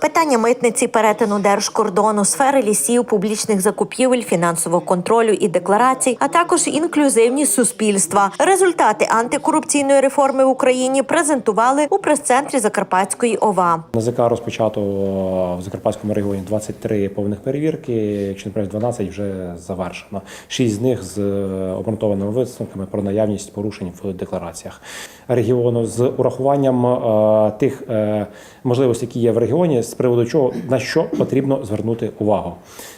Питання митниці перетину держкордону, сфери лісів, публічних закупівель, фінансового контролю і декларацій, а також інклюзивність суспільства. Результати антикорупційної реформи в Україні презентували у прес-центрі Закарпатської ОВА. НАЗК розпочато в Закарпатському регіоні 23 повних перевірки, якщо не правильно, 12 вже завершено. Шість з них з е, обґрунтованими висновками про наявність порушень в деклараціях регіону з урахуванням е, тих е, можливостей, які є в регіоні, з приводу чого на що потрібно звернути увагу.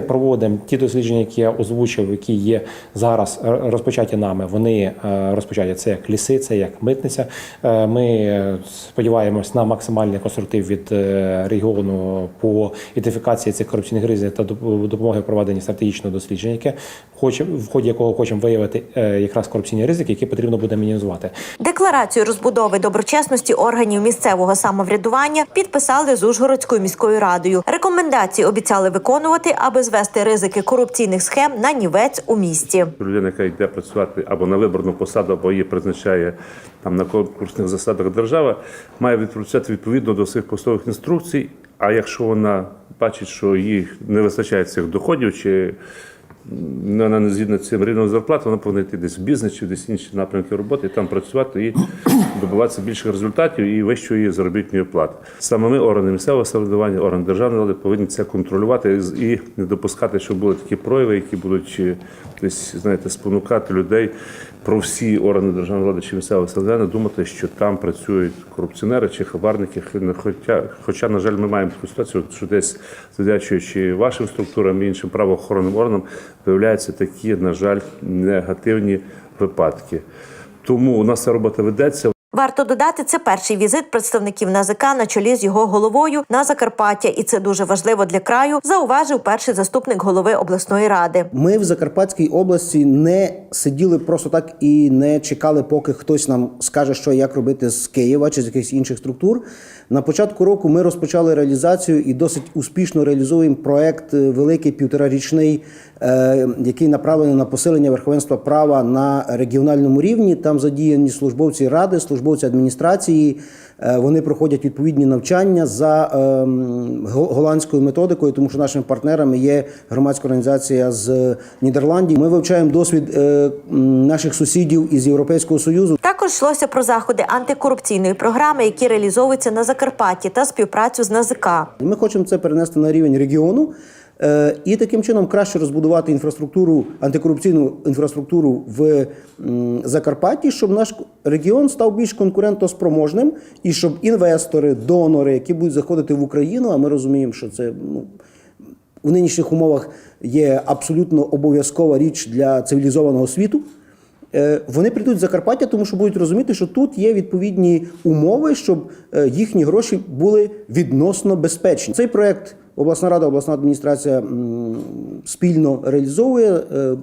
Проводимо ті дослідження, які я озвучив, які є зараз розпочаті нами. Вони е, розпочаті це як ліси, це як митниця. Е, Ми сподіваємось на максимальний конструктив від е, регіону по ідентифікації цих корупційних ризиків та доп- допомоги проведенні стратегічного дослідження, яке хоче в ході якого хочемо виявити якраз корупційні ризики, які потрібно буде мінімізувати. Декларацію розбудови доброчесності органів місцевого самоврядування підписали з Ужгородською міською радою. Рекомендації обіцяли виконувати, аби звести ризики корупційних схем на нівець у місті. Людина, яка йде працювати або на виборну посаду, або її призначає там на конкурсних засадах держава, має відповідати відповідно до своїх посадових інструкцій. А якщо вона бачить, що їй не вистачає цих доходів, чи вона не згідна з цим рівнем зарплати, вона повинна йти десь в бізнес чи десь інші напрямки роботи, і там працювати і добиватися більших результатів і вищої заробітної плати. Саме ми, органи місцевого самоврядування, органи державної влади, повинні це контролювати і не допускати, щоб були такі прояви, які будуть е, десь, знаєте, спонукати людей про всі органи державної влади чи місцевого самоврядування думати, що там працюють корупціонери чи хабарники. Хоча, хоча, на жаль, ми маємо таку ситуацію, що десь завдячуючи вашим структурам і іншим правоохоронним органам, виявляються такі, на жаль, негативні випадки. Тому у нас ця робота ведеться. Варто додати, це перший візит представників НАЗК на чолі з його головою на Закарпаття, і це дуже важливо для краю. Зауважив перший заступник голови обласної ради. Ми в Закарпатській області не сиділи просто так і не чекали, поки хтось нам скаже, що як робити з Києва чи з якихось інших структур. На початку року ми розпочали реалізацію і досить успішно реалізуємо проект е, великий півторарічний, який направлений на посилення верховенства права на регіональному рівні. Там задіяні службовці ради, службовці адміністрації. Е, Вони проходять відповідні навчання за ем, голландською методикою, тому що нашими партнерами є громадська організація з Нідерландів. Ми вивчаємо досвід е, наших сусідів із Європейського союзу. Також йшлося про заходи антикорупційної програми, які реалізовуються на Закарпатті, та співпрацю з НАЗК. Ми хочемо це перенести на рівень регіону. Е, І таким чином краще розбудувати інфраструктуру, антикорупційну інфраструктуру в Закарпатті, щоб наш регіон став більш конкурентоспроможним і щоб інвестори, донори, які будуть заходити в Україну, а ми розуміємо, що це ну, в нинішніх умовах є абсолютно обов'язкова річ для цивілізованого світу. Е, Вони прийдуть в Закарпаття, тому що будуть розуміти, що тут є відповідні умови, щоб е, їхні гроші були відносно безпечні. Цей проект обласна рада, обласна адміністрація спільно реалізовує. е,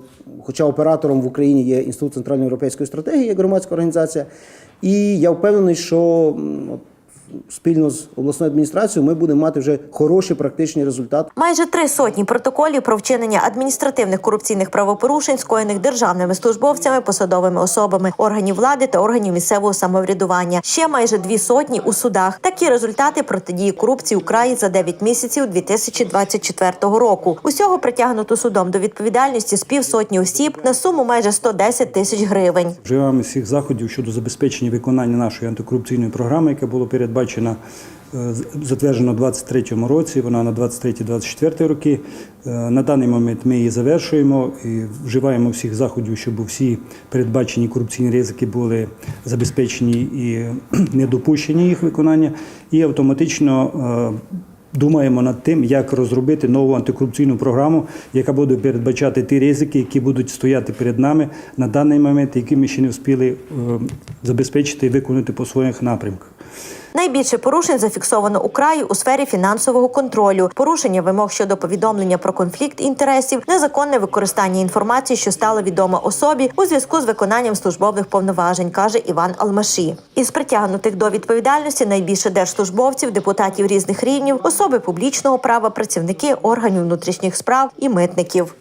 Хоча оператором в Україні є Інститут центральноєвропейської стратегії як громадська організація. І я впевнений, що спільно з обласною адміністрацією ми будемо мати вже хороші практичні результати. Майже три сотні протоколів про вчинення адміністративних корупційних правопорушень, скоєних державними службовцями, посадовими особами органів влади та органів місцевого самоврядування. Ще майже дві сотні у судах. Такі результати протидії корупції у краї за 9 місяців 2024 року. Усього притягнуто судом до відповідальності з півсотні осіб на суму майже 110 тисяч гривень. Вживаємо всіх заходів щодо забезпечення виконання нашої антикорупційної програми, яка була передбачена, е, затверджена у 2023 році. Вона на 23-24 роки. Е, На даний момент ми її завершуємо і вживаємо всіх заходів, щоб всі передбачені корупційні ризики були забезпечені і не допущені їх виконання, і автоматично. е, Думаємо над тим, як розробити нову антикорупційну програму, яка буде передбачати ті ризики, які будуть стояти перед нами на даний момент, які ми ще не встигли забезпечити і виконати по своїх напрямках. Найбільше порушень зафіксовано у краї у сфері фінансового контролю, порушення вимог щодо повідомлення про конфлікт інтересів, незаконне використання інформації, що стало відомо особі у зв'язку з виконанням службових повноважень, каже Іван Алмаші. Із притягнутих до відповідальності найбільше держслужбовців, депутатів різних рівнів, особи публічного права, працівники органів внутрішніх справ і митників.